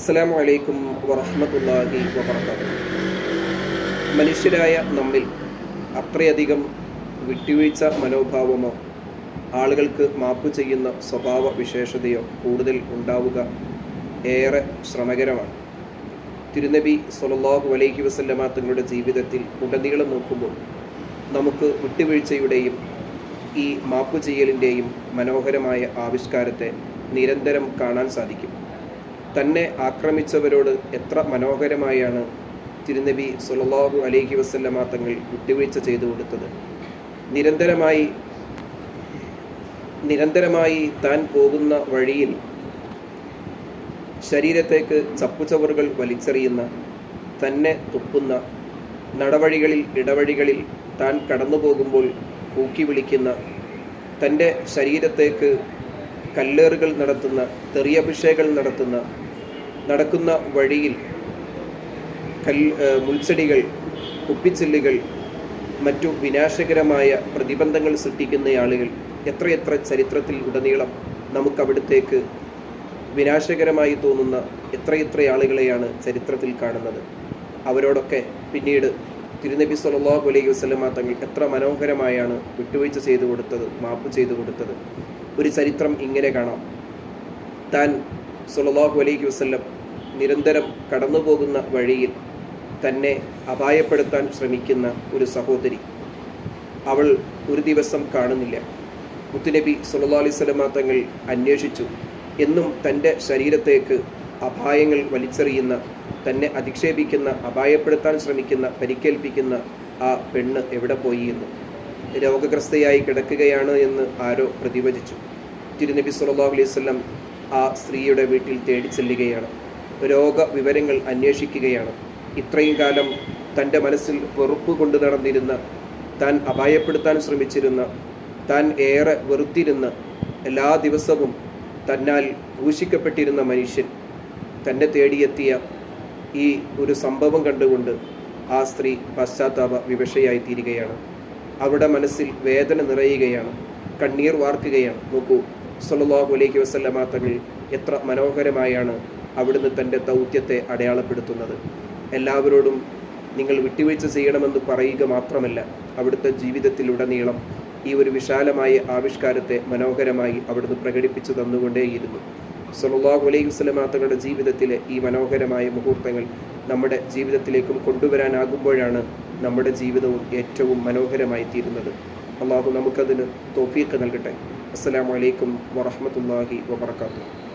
അസ്സലാമു വലൈക്കും വറഹ്മത്തുള്ളാഹി വബറകാതുഹു. മനുഷ്യരായ നമ്മിൽ അത്രയധികം വിട്ടുവീഴ്ച മനോഭാവമോ ആളുകൾക്ക് മാപ്പ് ചെയ്യുന്ന സ്വഭാവ വിശേഷതയോ കൂടുതൽ ഉണ്ടാവുക ഏറെ ശ്രമകരമാണ്. തിരുനബി സൊല്ലാഹു വലൈഹി വസല്ലമ തങ്ങളുടെ ജീവിതത്തിൽ ഉടനീളം നോക്കുമ്പോൾ നമുക്ക് വിട്ടുവീഴ്ചയുടെയും ഈ മാപ്പ് ചെയ്യലിന്റെയും മനോഹരമായ ആവിഷ്കാരത്തെ നിരന്തരം കാണാൻ സാധിക്കും. തന്നെ ആക്രമിച്ചവരോട് എത്ര മനോഹരമായാണ് തിരുനബി സുലല്ലാഹു അലൈഹി വസല്ലമ തങ്ങൾ വിട്ടുവീഴ്ച ചെയ്തു കൊടുത്തത്. നിരന്തരമായി നിരന്തരമായി താൻ പോകുന്ന വഴിയിൽ ശരീരത്തേക്ക് ചപ്പുചവറുകൾ വലിച്ചെറിയുന്ന തന്നെ തുപ്പുന്ന നടവഴികളിൽ ഇടവഴികളിൽ താൻ കടന്നു പോകുമ്പോൾ കൂക്കി വിളിക്കുന്ന തന്റെ ശരീരത്തേക്ക് കല്ലേറുകൾ നടത്തുന്ന തെറിയഭിഷേകൾ നടത്തുന്ന നടക്കുന്ന വഴിയിൽ കൽ മുൾച്ചെടികൾ കുപ്പിച്ചില്ലുകൾ മറ്റു വിനാശകരമായ പ്രതിബന്ധങ്ങൾ സൃഷ്ടിക്കുന്ന ആളുകൾ എത്രയെത്ര ചരിത്രത്തിൽ ഉടനീളം നമുക്കവിടത്തേക്ക് വിനാശകരമായി തോന്നുന്ന എത്രയെത്ര ആളുകളെയാണ് ചരിത്രത്തിൽ കാണുന്നത്. അവരോടൊക്കെ പിന്നീട് തിരുനബി സല്ലല്ലാഹു അലൈഹി വസല്ലമ തങ്ങൾ എത്ര മനോഹരമായാണ് വിട്ടുവീഴ്ച ചെയ്തു കൊടുത്തത് മാപ്പ് ചെയ്തു കൊടുത്തത്. ഒരു ചരിത്രം ഇങ്ങനെ കാണാം. താൻ സല്ലല്ലാഹു അലൈഹി വസല്ലം നിരന്തരം കടന്നു പോകുന്ന വഴിയിൽ തന്നെ അപായപ്പെടുത്താൻ ശ്രമിക്കുന്ന ഒരു സഹോദരി അവൾ ഒരു ദിവസം കാണുന്നില്ല. മുത്തുനബി സല്ലല്ലാഹു അലൈഹി വസല്ലമ തങ്ങൾ അന്വേഷിച്ചു. എന്നും തന്റെ ശരീരത്തേക്ക് അപായങ്ങൾ വലിച്ചെറിയുന്ന തന്നെ അധിക്ഷേപിക്കുന്ന അപായപ്പെടുത്താൻ ശ്രമിക്കുന്ന പരിക്കേൽപ്പിക്കുന്ന ആ പെണ്ണ് എവിടെ പോയി എന്ന്. രോഗഗ്രസ്തയായി കിടക്കുകയാണ് എന്ന് ആരോ പ്രതിവചിച്ചു. തിരുനബി സല്ലല്ലാഹു അലൈവല്ലം ആ സ്ത്രീയുടെ വീട്ടിൽ തേടി ചെല്ലുകയാണ് രോഗ വിവരങ്ങൾ അന്വേഷിക്കുകയാണ്. ഇത്രയും കാലം തന്റെ മനസ്സിൽ വെറുപ്പ് കൊണ്ട് നടന്നിരുന്ന താൻ അപായപ്പെടുത്താൻ ശ്രമിച്ചിരുന്ന താൻ ഏറെ വെറുത്തിരുന്ന എല്ലാ ദിവസവും തന്നാൽ ദൂഷിക്കപ്പെട്ടിരുന്ന മനുഷ്യൻ തന്നെ തേടിയെത്തിയ ഈ ഒരു സംഭവം കണ്ടുകൊണ്ട് ആ സ്ത്രീ പശ്ചാത്താപ വിവശയായി തീരുകയാണ്. അവരുടെ മനസ്സിൽ വേദന നിറയുകയാണ് കണ്ണീർ വാർക്കുകയാണ്. നോക്കൂ സല്ലല്ലാഹു അലൈഹി വസല്ലമ തങ്ങൾ എത്ര മനോഹരമായാണ് അവിടുന്ന് തന്റെ ദൗത്യത്തെ അടയാളപ്പെടുത്തുന്നത്. എല്ലാവരോടും നിങ്ങൾ വിട്ടുവീഴ്ച ചെയ്യണമെന്ന് പറയുക മാത്രമല്ല അവിടുത്തെ ജീവിതത്തിലുടനീളം ഈ ഒരു വിശാലമായ ആവിഷ്കാരത്തെ മനോഹരമായി അവിടുന്ന് പ്രകടിപ്പിച്ചു തന്നുകൊണ്ടേയിരുന്നു. സൊല്ലാഹു അലൈഹി തങ്ങളുടെ ജീവിതത്തിലെ ഈ മനോഹരമായ മുഹൂർത്തങ്ങൾ നമ്മുടെ ജീവിതത്തിലേക്കും കൊണ്ടുവരാനാകുമ്പോഴാണ് നമ്മുടെ ജീവിതവും ഏറ്റവും മനോഹരമായി തീരുന്നത്. അള്ളാഹു നമുക്കതിന് തോഫീക്ക് നൽകട്ടെ. അസ്സലാമു അലൈക്കും വറഹ്മത്തുള്ളാഹി വബറകാതുഹു.